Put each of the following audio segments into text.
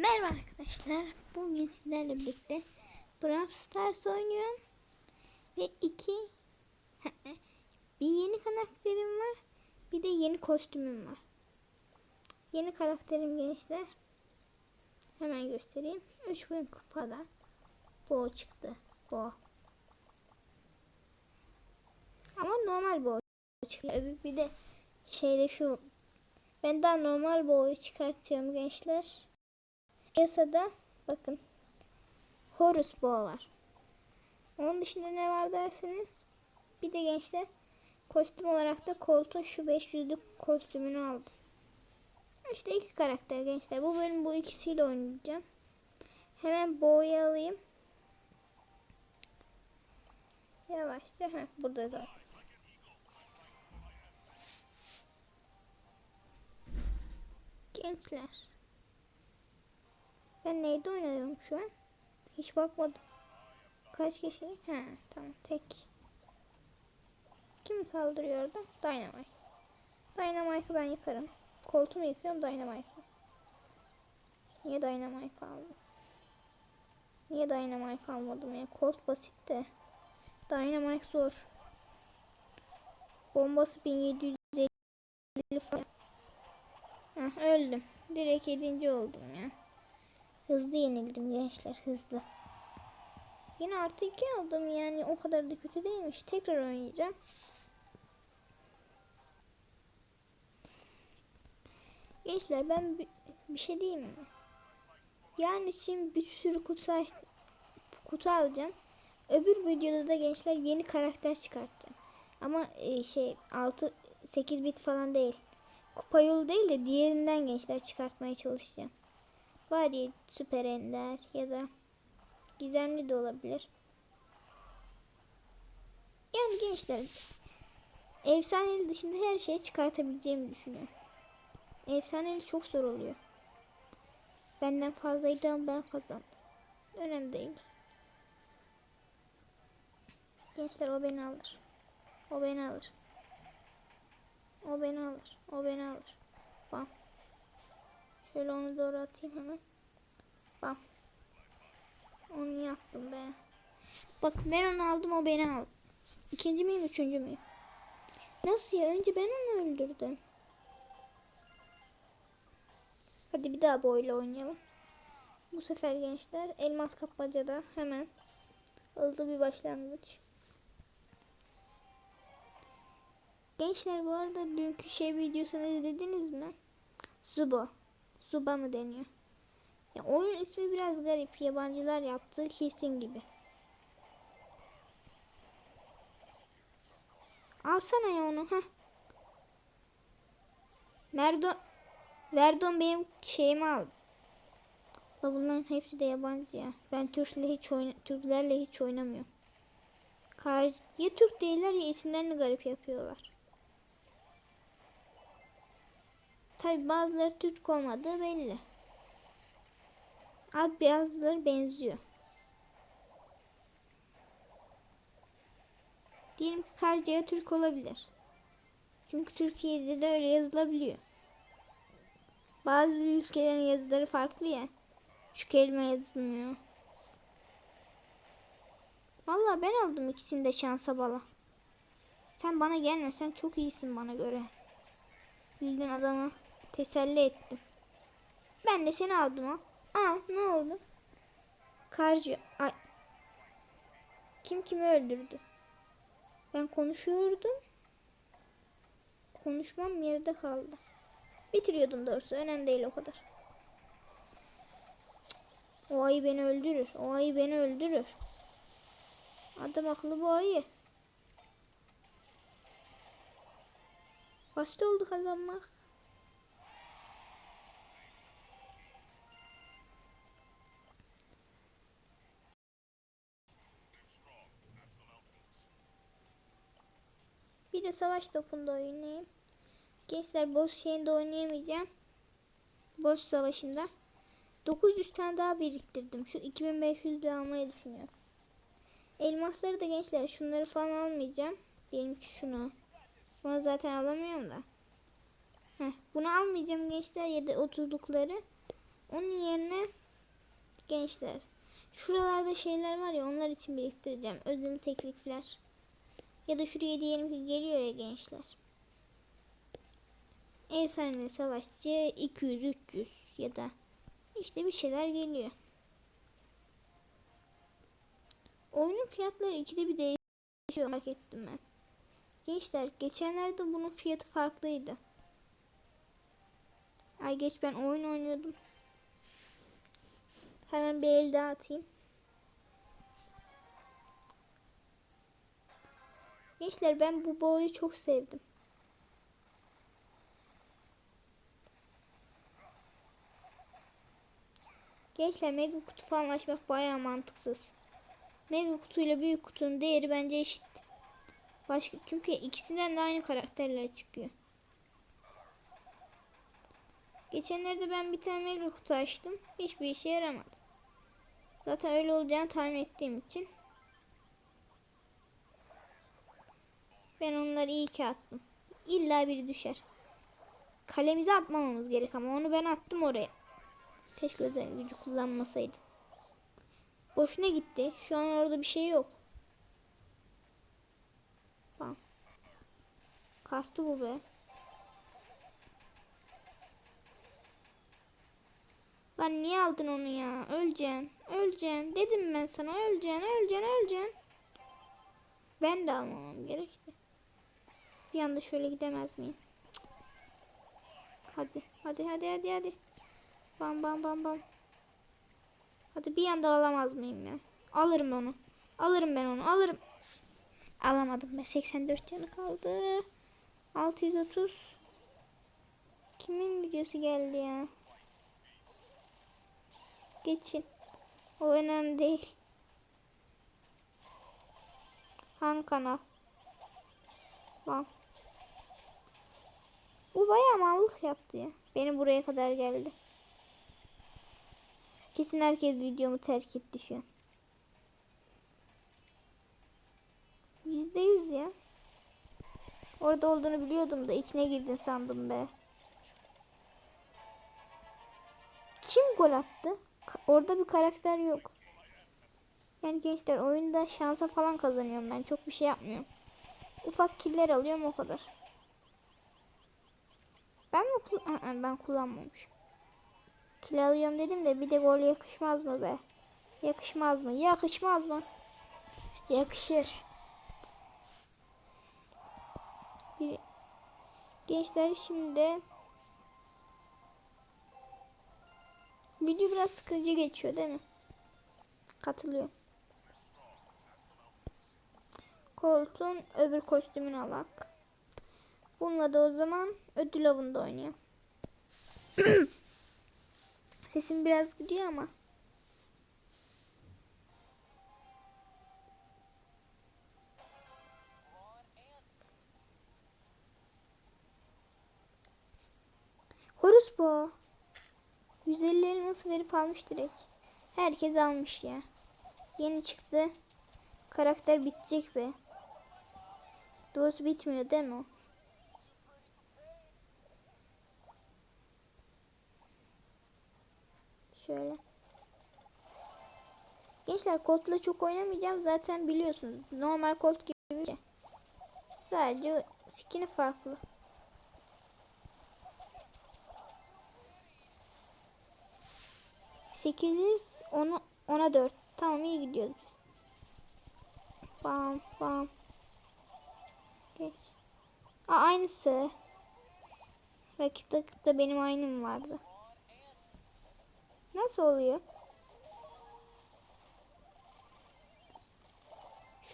Merhaba arkadaşlar. Bugün sizlerle birlikte Brawl Stars oynuyorum. Ve iki bir yeni karakterim var. Bir de yeni kostümüm var. Yeni karakterim gençler. Hemen göstereyim. 3000 kupada. Bo çıktı. Bo. Ama normal bo çıktı. Bir de şeyde şu ben daha normal boyu çıkartıyorum gençler. Piyasada bakın Horus Boğa var. Onun dışında ne var derseniz bir de gençler kostüm olarak da Colt'un şu 500'lük kostümünü aldım. İşte iki karakter gençler. Bu bölüm bu ikisiyle oynayacağım. Hemen Boğa'yı alayım. Yavaşça. Heh, burada zaten. Gençler. Ben neyde oynuyorum şu an? Hiç bakmadım. Kaç kişi? He tamam tek. Kim saldırıyor orada? Dynamite. Dynamite'ı ben yıkarım. Koltuğumu yıkıyorum Dynamite'ı. Niye Dynamite aldım? Niye Dynamite almadım ya? Colt basit de. Dynamite zor. Bombası 1750 falan. Heh, öldüm. Direkt 7. oldum ya. Hızlı yenildim gençler hızlı. Yine artı 2 aldım yani o kadar da kötü değilmiş. Tekrar oynayacağım. Gençler ben bir, şey diyeyim mi? Yani şimdi bir sürü kutu aç, kutu alacağım. Öbür videoda da gençler yeni karakter çıkartacağım. Ama e, şey 6 8 bit falan değil. Kupa yolu değil de diğerinden gençler çıkartmaya çalışacağım. Var ya süper ender ya da gizemli de olabilir. Yani gençler efsaneli dışında her şeyi çıkartabileceğimi düşünüyorum. Efsaneli çok zor oluyor. Benden fazlaydı ama ben kazandım. Önemli değil. Gençler o beni alır. O beni alır. O beni alır. O beni alır. Bam. Şöyle onu doğru atayım hemen. Bam. Onu niye attım be? Bak ben onu aldım o beni aldı. İkinci miyim üçüncü müyüm? Nasıl ya? Önce ben onu öldürdüm. Hadi bir daha boyla oynayalım. Bu sefer gençler elmas kapmacada hemen hızlı bir başlangıç. Gençler bu arada dünkü şey videosunu izlediniz mi? Zubo. Zuba mı deniyor? Ya oyun ismi biraz garip. Yabancılar yaptığı kesin gibi. Alsana ya onu. Heh. Merdo Verdon benim şeyimi aldı. La bunların hepsi de yabancı ya. Ben Türklerle hiç oyna Türklerle hiç oynamıyorum. Ya Türk değiller ya isimlerini garip yapıyorlar. Tabi bazıları Türk olmadığı belli. Abi bazıları benziyor. Diyelim ki Karcaya Türk olabilir. Çünkü Türkiye'de de öyle yazılabiliyor. Bazı ülkelerin yazıları farklı ya. Şu kelime yazılmıyor. Vallahi ben aldım ikisini de şansa bala. Sen bana gelme. Sen çok iyisin bana göre. Bildin adamı. Teselli ettim. Ben de seni aldım ha. Aa ne oldu? Karcı. Ay. Kim kimi öldürdü? Ben konuşuyordum. Konuşmam yerde kaldı. Bitiriyordum doğrusu. Önemli değil o kadar. O ayı beni öldürür. O ayı beni öldürür. Adam akıllı bu ayı. Basit oldu kazanmak. Bir de savaş topunda oynayayım. Gençler boss şeyinde oynayamayacağım. Boss savaşında. 900 tane daha biriktirdim. Şu 2500'lü almayı düşünüyorum. Elmasları da gençler şunları falan almayacağım. Diyelim ki şunu. Bunu zaten alamıyorum da. Heh, bunu almayacağım gençler ya da 30'lukları. Onun yerine gençler. Şuralarda şeyler var ya onlar için biriktireceğim. Özel teklifler. Ya da şuraya diyelim ki geliyor ya gençler. Efsane savaşçı 200-300 ya da işte bir şeyler geliyor. Oyunun fiyatları ikide bir değişiyor merak ettim ben. Gençler geçenlerde bunun fiyatı farklıydı. Ay geç ben oyun oynuyordum. Hemen bir el daha atayım. Gençler ben bu boyu çok sevdim. Gençler mega kutu falan açmak bayağı mantıksız. Mega kutuyla büyük kutunun değeri bence eşit. Başka çünkü ikisinden de aynı karakterler çıkıyor. Geçenlerde ben bir tane mega kutu açtım. Hiçbir işe yaramadı. Zaten öyle olacağını tahmin ettiğim için. Ben onları iyi ki attım. İlla biri düşer. Kalemize atmamamız gerek ama onu ben attım oraya. Keşke özel gücü kullanmasaydım. Boşuna gitti. Şu an orada bir şey yok. Bak. Kastı bu be. Lan niye aldın onu ya? Öleceksin. Öleceksin. Dedim ben sana öleceksin, öleceksin, öleceksin. Ben de almamam gerekti. Bir anda şöyle gidemez miyim? Hadi, hadi, hadi, hadi, hadi. Bam bam bam bam. Hadi bir anda alamaz mıyım ya? Alırım onu. Alırım ben onu. Alırım. Alamadım ben. 84 canı kaldı. 630. Kimin videosu geldi ya? Geçin. O önemli değil. Hangi kanal? Bak. Bu bayağı mallık yaptı ya. Beni buraya kadar geldi. Kesin herkes videomu terk etti şu an. Yüzde yüz ya. Orada olduğunu biliyordum da içine girdin sandım be. Kim gol attı? Ka- Orada bir karakter yok. Yani gençler oyunda şansa falan kazanıyorum ben. Çok bir şey yapmıyorum. Ufak killer alıyorum o kadar. Ben mi kul- Aa, ben kullanmamışım. Kill alıyorum dedim de bir de gol yakışmaz mı be? Yakışmaz mı? Yakışmaz mı? Yakışır. Bir... Gençler şimdi video biraz sıkıcı geçiyor değil mi? Katılıyorum. Colt'un öbür kostümünü alak. Bununla da o zaman ödül avında oynayalım. Sesim biraz gidiyor ama. Horus bu. 150 elması verip almış direkt. Herkes almış ya. Yeni çıktı. Karakter bitecek be. Doğrusu bitmiyor değil mi o? Şöyle. Gençler Colt'la çok oynamayacağım. Zaten biliyorsunuz. Normal Colt gibi şey. Sadece skin'i farklı. Sekiziz. Onu, ona dört. Tamam iyi gidiyoruz biz. Bam bam. Geç. Aa, aynısı. Rakip takıpta benim aynım vardı. Nasıl oluyor?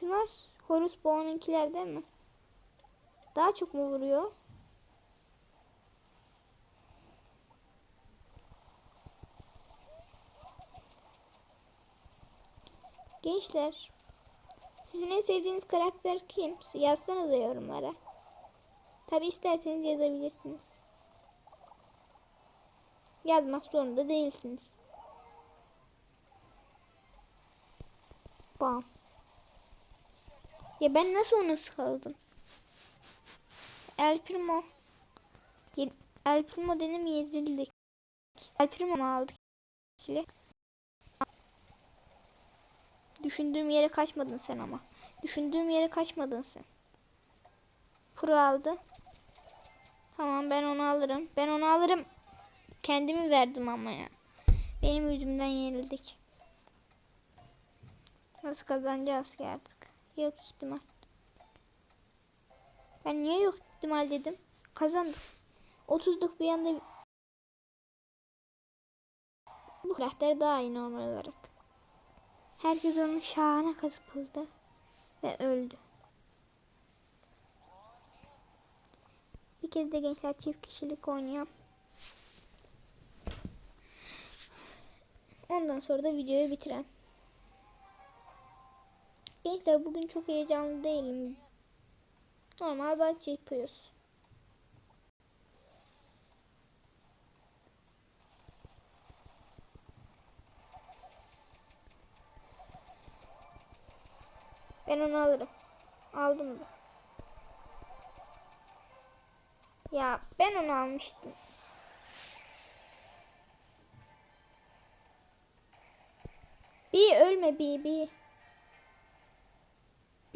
Şunlar Horus Boğa'nınkiler değil mi? Daha çok mu vuruyor? Gençler, sizin en sevdiğiniz karakter kim? Yazsanıza yorumlara. Tabi isterseniz yazabilirsiniz. Yazmak zorunda değilsiniz. Bam. Ya ben nasıl onu sıkıldım? El Primo. El Primo dedim yedrildik. El Primo mu aldık? Düşündüğüm yere kaçmadın sen ama. Düşündüğüm yere kaçmadın sen. Pro aldı. Tamam ben onu alırım. Ben onu alırım. Kendimi verdim ama ya. Benim yüzümden yenildik. Nasıl kazanacağız ki? Yok ihtimal. Ben niye yok ihtimal dedim. Kazandık. 30'luk bir anda bu karakter daha iyi normal olarak. Herkes onun şahane katıldı ve öldü. Bir kez de gençler çift kişilik oynayalım. Ondan sonra da videoyu bitirem. Gençler bugün çok heyecanlı değilim. Normal bahçe yapıyoruz. Ben onu alırım. Aldım da. Ya ben onu almıştım. Bir ölme bir bir.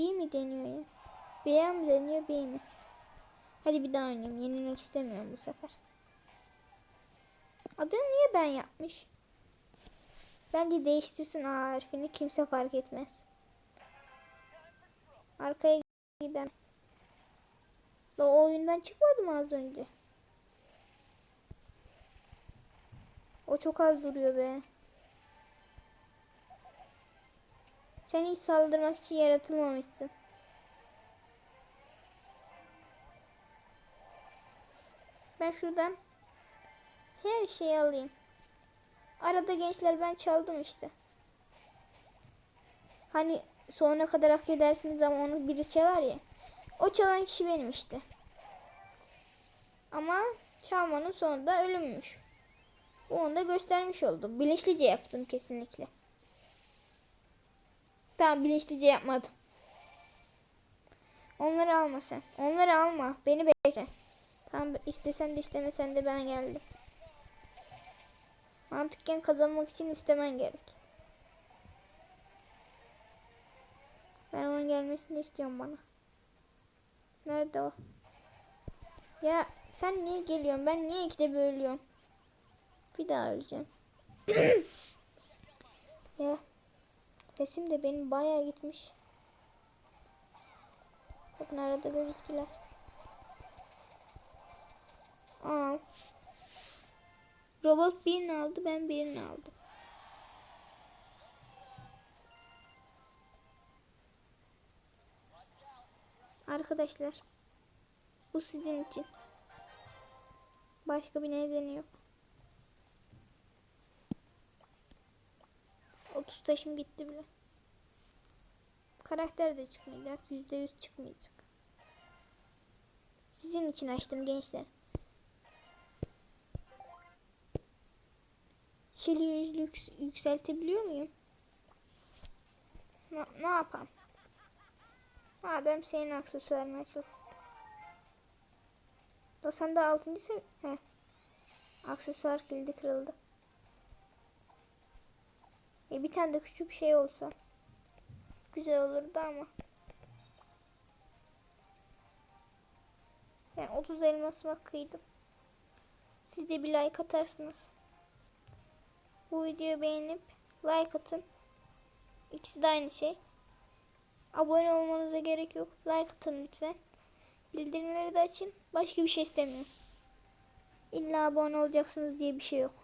Bir mi deniyor ya? B'ye mi deniyor B mi? Hadi bir daha oynayayım. Yenilmek istemiyorum bu sefer. Adını niye ben yapmış? Bence değiştirsin A harfini kimse fark etmez. Arkaya giden. O oyundan çıkmadı mı az önce? O çok az duruyor be. Sen hiç saldırmak için yaratılmamışsın. Ben şuradan her şeyi alayım. Arada gençler ben çaldım işte. Hani sonuna kadar hak edersiniz ama onu biri çalar ya. O çalan kişi benim işte. Ama çalmanın sonunda ölümmüş. Bu onu da göstermiş oldu. Bilinçlice yaptım kesinlikle. Tamam bilinçlice yapmadım. Onları alma sen. Onları alma. Beni bekle. Tamam istesen de istemesen de ben geldim. Mantıken kazanmak için istemen gerek. Ben onun gelmesini istiyorum bana. Nerede o? Ya sen niye geliyorsun? Ben niye ikide bölüyorum? Bir daha öleceğim. ya sesim de benim bayağı gitmiş. Bakın arada gözüktüler. Aa. Robot birini aldı ben birini aldım. Arkadaşlar bu sizin için. Başka bir nedeni yok. 30 taşım gitti bile. Karakter de çıkmayacak. %100 çıkmayacak. Sizin için açtım gençler. Şili yüzlük yükseltebiliyor muyum? Ne, ne yapalım? Madem senin aksesuarın açılsın. Da sen de 6. sev... He. Aksesuar kilidi kırıldı. E bir tane de küçük bir şey olsa. Güzel olurdu ama. Ben 30 elmasıma kıydım. Siz de bir like atarsınız. Bu videoyu beğenip like atın. İkisi de aynı şey. Abone olmanıza gerek yok. Like atın lütfen. Bildirimleri de açın. Başka bir şey istemiyorum. İlla abone olacaksınız diye bir şey yok.